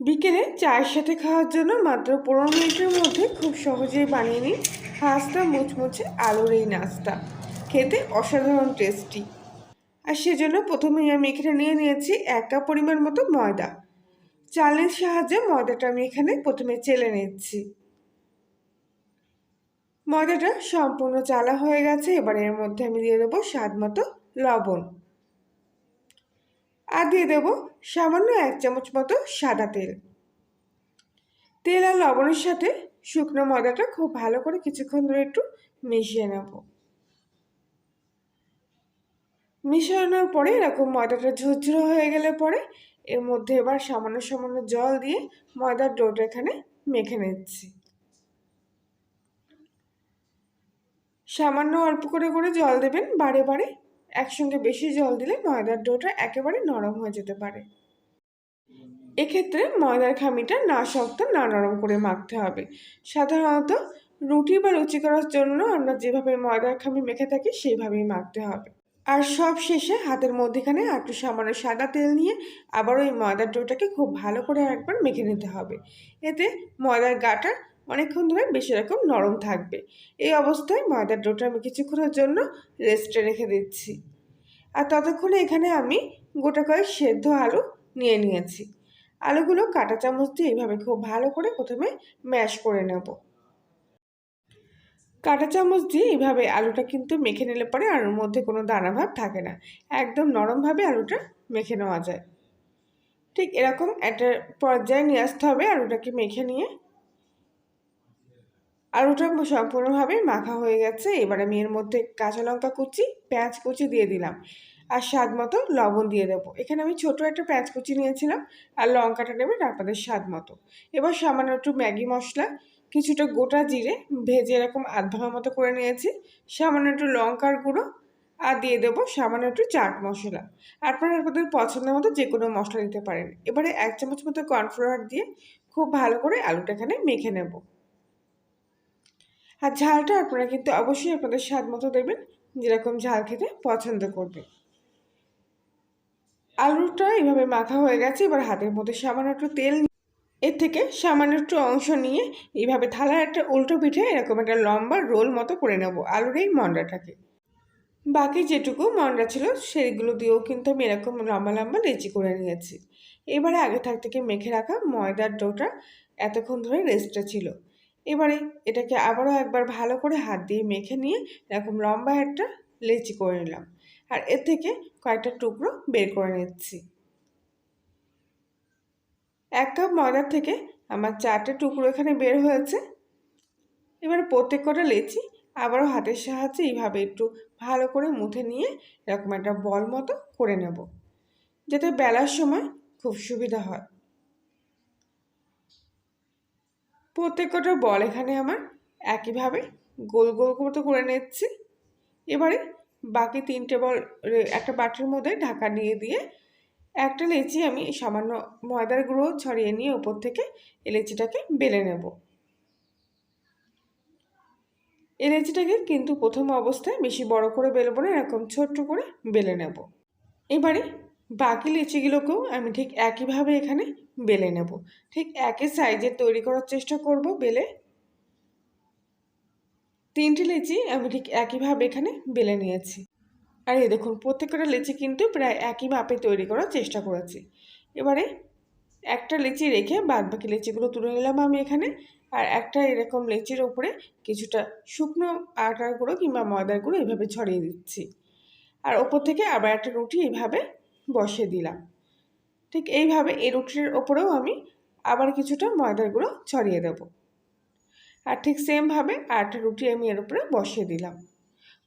বিকেলে চায়ের সাথে খাওয়ার জন্য মাত্র পনেরো মিনিটের মধ্যে খুব সহজেই বানিয়ে নিন হাঁসটা মুচমুচে আলুর এই নাস্তা। খেতে অসাধারণ টেস্টি আর সেজন্য প্রথমেই আমি এখানে নিয়ে নিয়েছি এক কাপ পরিমাণ মতো ময়দা। চালের সাহায্যে ময়দাটা আমি এখানে প্রথমে চেলে নিচ্ছি। ময়দাটা সম্পূর্ণ চালা হয়ে গেছে, এবার এর মধ্যে আমি দিয়ে দেবো স্বাদ মতো লবণ। আর দিয়ে দেবো সামান্য এক চামচ মতো সাদা তেল। তেল আর লবণের সাথে শুকনো ময়দাটা খুব ভালো করে কিছুক্ষণ ধরে একটু মিশিয়ে নেব। মিশানোর পরে এরকম ময়দাটা ঝুরঝুরো হয়ে গেলে পরে এর মধ্যে এবার সামান্য সামান্য জল দিয়ে ময়দার ডোটা এখানে মেখে নিচ্ছি। সামান্য অল্প করে করে জল দেবেন বারে বারে একসঙ্গে বেশি জল দিলে ময়দার ডোটা একেবারে নরম হয়ে যেতে পারে। এক্ষেত্রে ময়দার খামিটা না শক্ত, না নরম করে মাখতে হবে। সাধারণত রুটি বা লুচি করার জন্য আমরা যেভাবে ময়দার খামি মেখে থাকি, সেইভাবেই মাখতে হবে। আর সব শেষে হাতের মধ্যেখানে একটু সামান্য সাদা তেল নিয়ে আবারও এই ময়দার ডোটাকে খুব ভালো করে একবার মেখে নিতে হবে। এতে ময়দার গাটা অনেকক্ষণ ধরে বেশি রকম নরম থাকবে। এই অবস্থায় ময়দার ডোটা আমি কিছুক্ষণের জন্য রেস্টে রেখে দিচ্ছি। আর ততক্ষণে এখানে আমি গোটা কয়েক সেদ্ধ আলু নিয়ে নিয়েছি। আলুগুলো কাঁটা চামচ দিয়ে এইভাবে খুব ভালো করে প্রথমে ম্যাশ করে নেব। কাঁটা চামচ দিয়ে এইভাবে আলুটা কিন্তু মেখে নিলে পরে আলুর মধ্যে কোনো দানা ভাব থাকে না। একদম নরমভাবে আলুটা মেখে নেওয়া যায়। ঠিক এরকম একটা পর্যায়ে নিয়ে আসতে হবে আলুটাকে মেখে নিয়ে। আলুটা সম্পূর্ণভাবে মাখা হয়ে গেছে। এবার আমি এর মধ্যে কাঁচা লঙ্কা কুচি, পেঁয়াজ কুচি দিয়ে দিলাম। আর স্বাদ মতো লবণ দিয়ে দেবো। এখানে আমি ছোটো একটা পেঁয়াজ কুচি নিয়েছিলাম আর লঙ্কাটা নেবেন আপনাদের স্বাদ মতো। এবার সামান্য একটু ম্যাগি মশলা, কিছুটা গোটা জিরে, ভেজে এরকম আধ ভাঙা মতো করে নিয়েছি। সামান্য একটু লঙ্কার গুঁড়ো আর দিয়ে দেবো সামান্য একটু চাট মশলা। আপনারা আপনাদের পছন্দের মতো যে কোনো মশলা দিতে পারেন। এবারে এক চামচ মতো কর্নফ্লাওয়ার দিয়ে খুব ভালো করে আলুটা এখানে মেখে নেব। আর ঝালটা আপনারা কিন্তু অবশ্যই আপনাদের স্বাদ মতো দেবেন, যেরকম ঝাল খেতে পছন্দ করবে। আলুটা এভাবে মাখা হয়ে গেছে, এবার হাতের মধ্যে সামান্য একটু তেল এর থেকে সামান্য একটু অংশ নিয়ে এইভাবে থালার একটা উল্টো পিঠে এরকম একটা লম্বা রোল মতো করে নেব আলুর এই মন্ডাটাকে। বাকি যেটুকু মন্ডা ছিল সেইগুলো দিয়েও কিন্তু আমি এরকম লম্বা লম্বা লেচি করে নিয়েছি। এবারে আগে থাক থেকে মেখে রাখা ময়দার ডোটা এতক্ষণ ধরে রেস্টটা ছিল। এবারে এটাকে আবারও একবার ভালো করে হাত দিয়ে মেখে নিয়ে এরকম লম্বা একটা লেচি করে নিলাম। আর এর থেকে কয়েকটা টুকরো বের করে নিচ্ছি। এক কাপ ময়দার থেকে আমার চারটে টুকরো এখানে বের হয়েছে। এবার প্রত্যেক কটা লেচি আবারও হাতের সাহায্যে এইভাবে একটু ভালো করে মুঠে নিয়ে এরকম একটা বল মতো করে নেব। যাতে বেলার সময় খুব সুবিধা হয়। প্রত্যেক কটা বল এখানে আমার একইভাবে গোল গোল মতো করে নিচ্ছি। এবারে বাকি তিনটে বল একটা বাটির মধ্যে ঢাকা দিয়ে দিয়ে একটা লেচি আমি সামান্য ময়দার গুঁড়ো ছড়িয়ে নিয়ে ওপর থেকে এলেচিটাকে বেলে নেব। এলেচিটাকে কিন্তু প্রথম অবস্থায় বেশি বড় করে বেলবো না, এরকম ছোট্ট করে বেলে নেব। এবারে বাকি লিচিগুলোকেও আমি ঠিক একইভাবে এখানে বেলে নেব। ঠিক একই সাইজের তৈরি করার চেষ্টা করব বেলে। তিনটে লিচি আমি ঠিক একইভাবে এখানে বেলে নিয়েছি। আর এই দেখুন, প্রত্যেকটা লিচি কিন্তু প্রায় একই মাপে তৈরি করার চেষ্টা করেছি। এবারে একটা লিচি রেখে বাদ বাকি লিচিগুলো তুলে নিলাম আমি এখানে। আর একটা এরকম লিচির ওপরে কিছুটা শুকনো আটার গুঁড়ো কিংবা ময়দার গুঁড়ো এইভাবে ছড়িয়ে দিচ্ছি। আর ওপর থেকে আবার একটা রুটি এইভাবে বসিয়ে দিলাম। ঠিক এইভাবে এই রুটির ওপরেও আমি আবার কিছুটা ময়দার গুঁড়ো ছড়িয়ে দেব। আর ঠিক সেমভাবে আটটা রুটি আমি এর উপরে বসিয়ে দিলাম।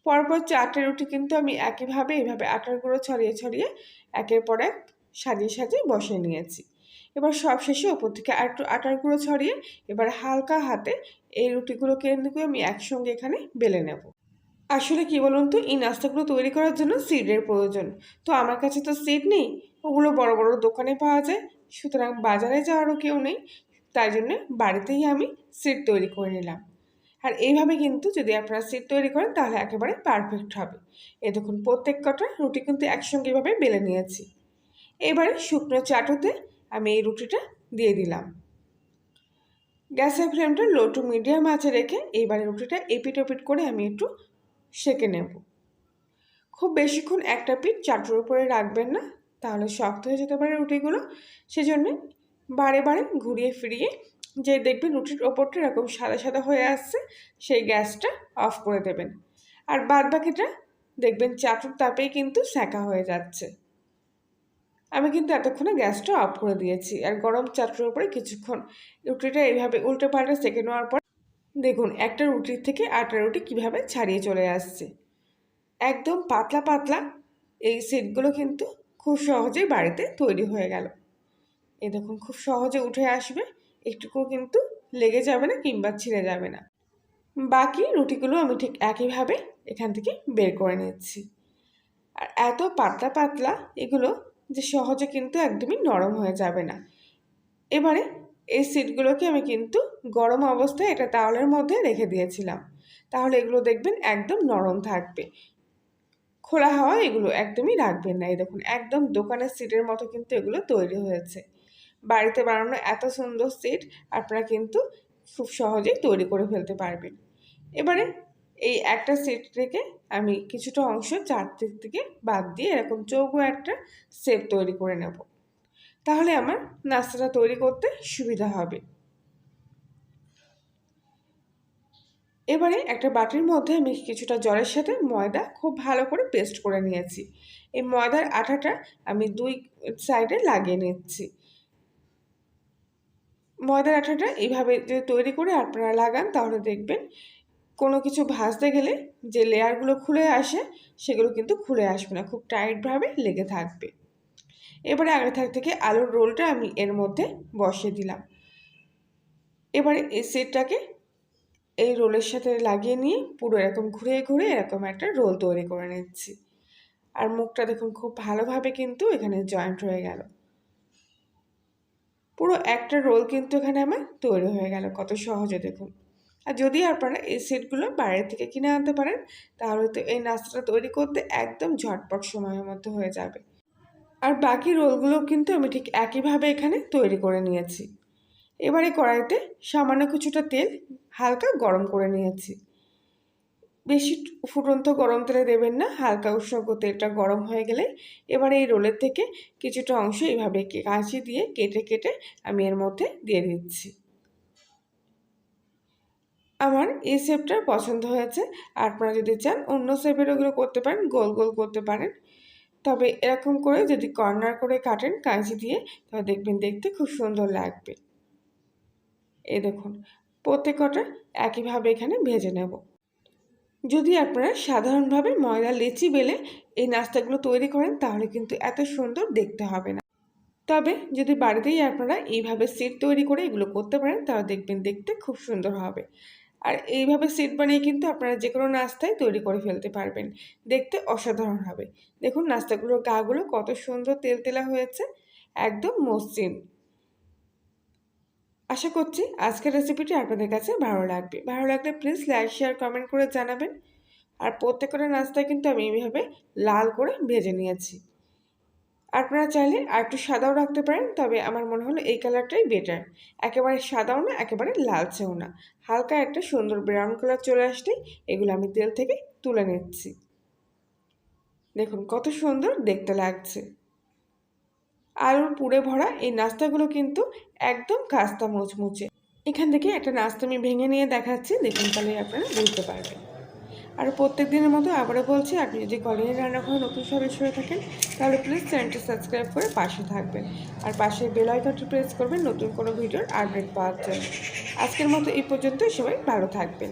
পরপর চারটে রুটি কিন্তু আমি একইভাবে, এইভাবে আটার গুঁড়ো ছড়িয়ে ছড়িয়ে একের পর এক সাজিয়ে সাজিয়ে বসিয়ে নিয়েছি। এবার সব শেষে ওপর থেকে আর একটু আটার গুঁড়ো ছড়িয়ে এবার হালকা হাতে এই রুটিগুলোকে কিন্তু আমি একসঙ্গে এখানে বেলে নেব। আসলে কি বলুন তো, এই নাস্তাগুলো তৈরি করার জন্য সিডের প্রয়োজন। তো আমার কাছে তো সিড নেই, ওগুলো বড় বড় দোকানে পাওয়া যায়। সুতরাং বাজারে যাওয়ারও কেউ নেই, তাই জন্য বাড়িতেই আমি সিড তৈরি করে নিলাম। আর এইভাবে কিন্তু যদি আপনারা সিট তৈরি করেন, তাহলে একেবারে পারফেক্ট হবে। এ দেখুন, প্রত্যেক কটা রুটি কিন্তু একসঙ্গে এভাবে বেলে নিয়েছি। এবারে শুকনো চাটুতে আমি এই রুটিটা দিয়ে দিলাম। গ্যাসের ফ্লেমটা লো টু মিডিয়াম আছে রেখে এইবারে রুটিটা এপিট ওপিট করে আমি একটু সেকে নেব। খুব বেশিক্ষণ একটা পিঠ চাটুর উপরে রাখবেন না, তাহলে শক্ত হয়ে যেতে পারে রুটিগুলো। সেজন্য বারে বারে ঘুরিয়ে ফিরিয়ে যে দেখবেন রুটির ওপরটা এরকম সাদা সাদা হয়ে আসছে, সেই গ্যাসটা অফ করে দেবেন। আর বাদ বাকিটা দেখবেন চাটুর তাপেই কিন্তু সেঁকা হয়ে যাচ্ছে। আমি কিন্তু এতক্ষণে গ্যাসটা অফ করে দিয়েছি, আর গরম চাটুর উপরে কিছুক্ষণ রুটিটা এইভাবে উল্টে পাল্টে সেঁকে নেওয়ার পর দেখুন, একটা রুটির থেকে আটটা রুটি কীভাবে ছাড়িয়ে চলে আসছে। একদম পাতলা পাতলা এই সেটগুলো কিন্তু খুব সহজেই বাড়িতে তৈরি হয়ে গেল। এ দেখুন, খুব সহজে উঠে আসবে, একটুকু কিন্তু লেগে যাবে না কিংবা ছিঁড়ে যাবে না। বাকি রুটিগুলো আমি ঠিক একইভাবে এখান থেকে বের করে নিচ্ছি। আর এত পাতলা পাতলা এগুলো যে সহজে কিন্তু একদমই নরম হয়ে যাবে না। এবারে এই সিটগুলোকে আমি কিন্তু গরম অবস্থায় এটা তাওয়ালের মধ্যে রেখে দিয়েছিলাম। তাহলে এগুলো দেখবেন একদম নরম থাকবে। খোলা হাওয়া এগুলো একদমই রাখবেন না। এই দেখুন, একদম দোকানের সিটের মতো কিন্তু এগুলো তৈরি হয়েছে। বাড়িতে বানানো এত সুন্দর সিট আপনারা কিন্তু খুব সহজেই তৈরি করে ফেলতে পারবেন। এবারে এই একটা সিট থেকে আমি কিছুটা অংশ চারদিক থেকে বাদ দিয়ে এরকম চৌকো একটা সেপ তৈরি করে নেব। তাহলে আমার নাস্তাটা তৈরি করতে সুবিধা হবে। এবারে একটা বাটির মধ্যে আমি কিছুটা জলের সাথে ময়দা খুব ভালো করে পেস্ট করে নিয়েছি। এই ময়দার আঠাটা আমি দুই সাইডে লাগিয়ে নিচ্ছি। ময়দার আঠাটা এইভাবে যদি তৈরি করে আপনারা লাগান, তাহলে দেখবেন কোনো কিছু ভাজতে গেলে যে লেয়ারগুলো খুলে আসে, সেগুলো কিন্তু খুলে আসবে না, খুব টাইটভাবে লেগে থাকবে। এবারে আগে থাক থেকে আলুর রোলটা আমি এর মধ্যে বসিয়ে দিলাম। এবারে এই সেটটাকে এই রোলের সাথে লাগিয়ে নিয়ে পুরো এরকম ঘুরে ঘুরে এরকম একটা রোল তৈরি করে নিচ্ছি। আর মুখটা দেখুন খুব ভালোভাবে কিন্তু এখানে জয়েন্ট হয়ে গেল। পুরো একটা রোল কিন্তু এখানে আমার তৈরি হয়ে গেল, কত সহজে দেখুন। আর যদি আপনারা এই সেটগুলো বাইরে থেকে কিনে আনতে পারেন, তাহলে তো এই নাস্তাটা তৈরি করতে একদম ঝটপট সময়ের মধ্যে হয়ে যাবে। আর বাকি রোলগুলো কিন্তু আমি ঠিক একইভাবে এখানে তৈরি করে নিয়েছি। এবারে কড়াইতে সামান্য কিছুটা তেল হালকা গরম করে নিয়েছি। বেশি ফুটন্ত গরম তেলে দেবেন না, হালকা উষ্ণ তেলটা গরম হয়ে গেলে এবারে এই রোলের থেকে কিছুটা অংশ এইভাবে কাঁচি দিয়ে কেটে কেটে আমি এর মধ্যে দিয়ে দিচ্ছি। আমার এই শেপটা পছন্দ হয়েছে। আপনারা যদি চান অন্য শেপের ওগুলো করতে পারেন, গোল গোল করতে পারেন। তবে এরকম করে যদি কর্নার করে কাটেন কাঁচি দিয়ে, তাহলে দেখবেন দেখতে খুব সুন্দর লাগবে। এই দেখুন, প্রত্যেকটা একইভাবে এখানে ভেজে নেব। যদি আপনারা সাধারণভাবে ময়দা, লেচি বেলে এই নাস্তাগুলো তৈরি করেন, তাহলে কিন্তু এত সুন্দর দেখতে হবে না। তবে যদি বাড়িতেই আপনারা এইভাবে সিট তৈরি করে এগুলো করতে পারেন, তাহলে দেখবেন দেখতে খুব সুন্দর হবে। আর এইভাবে সিট বানিয়ে কিন্তু আপনারা যে কোনো নাস্তায় তৈরি করে ফেলতে পারবেন। দেখতে অসাধারণ হবে। দেখুন নাস্তাগুলোর গাগুলো কত সুন্দর তেলতেলা হয়েছে, একদম মসৃণ। আশা করছি আজকের রেসিপিটি আপনাদের কাছে ভালো লাগবে। ভালো লাগলে প্লিজ লাইক শেয়ার কমেন্ট করে জানাবেন। আর প্রত্যেকটা নাস্তায় কিন্তু আমি এইভাবে লাল করে ভেজে নিয়েছি। আপনারা চাইলে আর একটু সাদাও রাখতে পারেন, তবে আমার মনে হলো এই কালারটাই বেটার একেবারে সাদাও না, একেবারে লালচেও না। হালকা একটা সুন্দর ব্রাউন কালার চলে আসলেই এগুলো আমি তেল থেকে তুলে নিচ্ছি। দেখুন কত সুন্দর দেখতে লাগছে। আলুর পুড়ে ভরা এই নাস্তাগুলো কিন্তু একদম কাস্তা মুচমুচে। এখান থেকে একটা নাস্তা আমি ভেঙে নিয়ে দেখাচ্ছি, দেখুন তাহলে আপনারা বুঝতে পারবেন। আর প্রত্যেক দিনের মতো আবারও বলছি, আপনি যদি কলেজের রান্নাঘরে নতুন সদস্য হয়ে থাকেন, তাহলে প্লিজ চ্যানেলটি সাবস্ক্রাইব করে পাশে থাকবেন। আর পাশে বেল আইকনটি প্রেস করবেন নতুন কোনো ভিডিওর আপডেট পাওয়ার জন্য। আজকের মতো এই পর্যন্ত সবাই ভালো থাকবেন।